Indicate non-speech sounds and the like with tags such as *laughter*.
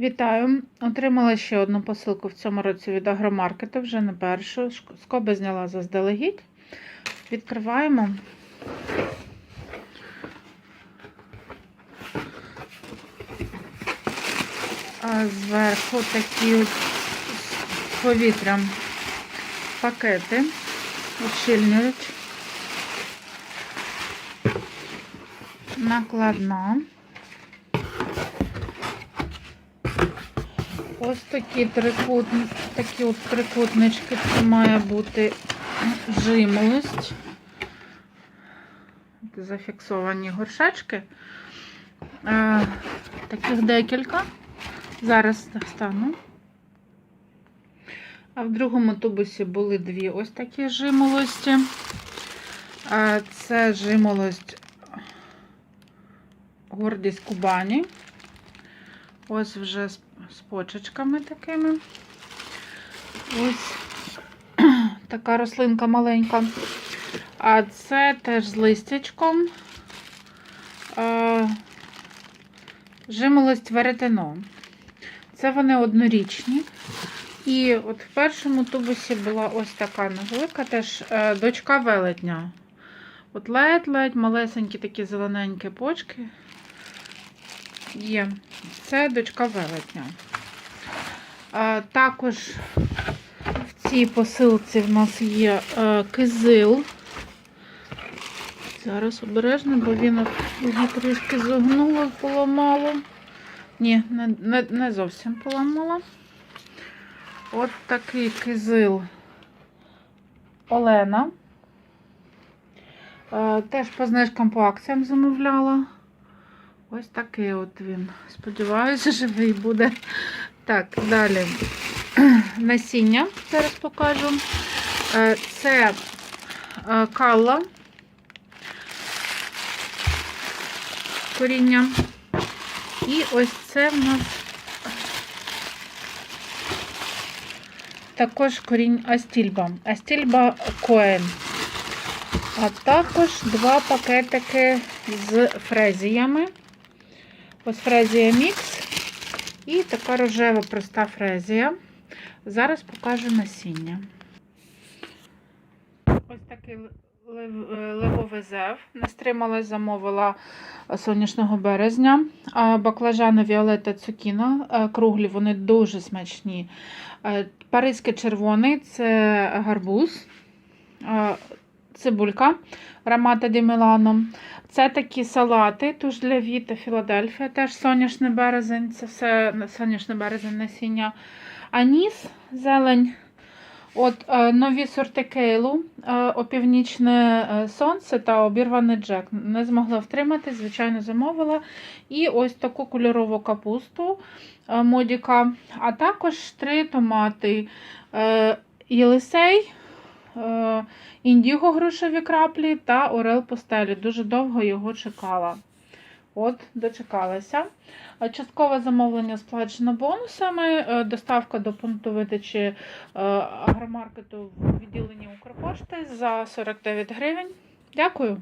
Вітаю! Отримала ще одну посилку в цьому році від агромаркету, вже не першу. Скоби зняла заздалегідь. Відкриваємо. А зверху такі от з повітрям пакети, ущільнюють. Накладна. Ось такі трикутні, такі от трикутнички. Це має бути жимолость. Зафіксовані горшечки. Е, таких декілька. Зараз достану. А в другому тубусі були дві ось такі жимолості. Е, це жимолость гордість Кубані. Ось вже з, почечками такими. Ось *clears throat* така рослинка маленька. А це теж з листячком. Жимолость веретено. Це вони однорічні. І от в першому тубусі була ось така невелика теж е, дочка велетня. От ледь-ледь малесенькі такі зелененькі почки. Є. Це дочка велетня. Також в цій посилці в нас є е, кизил. Зараз обережно, бо він її трішки зогнуло, поламало. Ні, не, не, не зовсім поламало. От такий кизил Олена. Е, теж по знижкам по акціям замовляла. Ось такий от він. Сподіваюся, *laughs* живий буде. Так, далі *clears throat* насіння зараз покажу. Е, Це е, калла. Коріння. І ось це в нас також корінь Астільба. Астільба Коен. А також два пакетики з фрезіями. Ось фрезія мікс і така рожева проста фрезія. Зараз покажу насіння. Ось такий е, левовий зев. Не стрималась, замовила сонячного березня. Баклажани Віолетта Цукіно. е, Круглі, вони дуже смачні. Е, Паризький червоний це гарбуз. Цибулька Рамата Ді Мілано. Це такі салати, туш для Віта, Філадельфія, теж соняшний березень, це все соняшний березень насіння. Аніс, зелень. От е, нові сорти кейлу, е, опівнічне е, сонце та обірваний джек. Не змогла втримати, звичайно, замовила. І ось таку кольорову капусту модіка, а також три томати. Єлисей, індіго грушеві краплі та орел постелі. Дуже довго його чекала. От, дочекалася. Часткове замовлення сплачено бонусами. Е, Доставка до пункту видачі е, агромаркету в відділенні Укрпошти за 49 гривень. Дякую.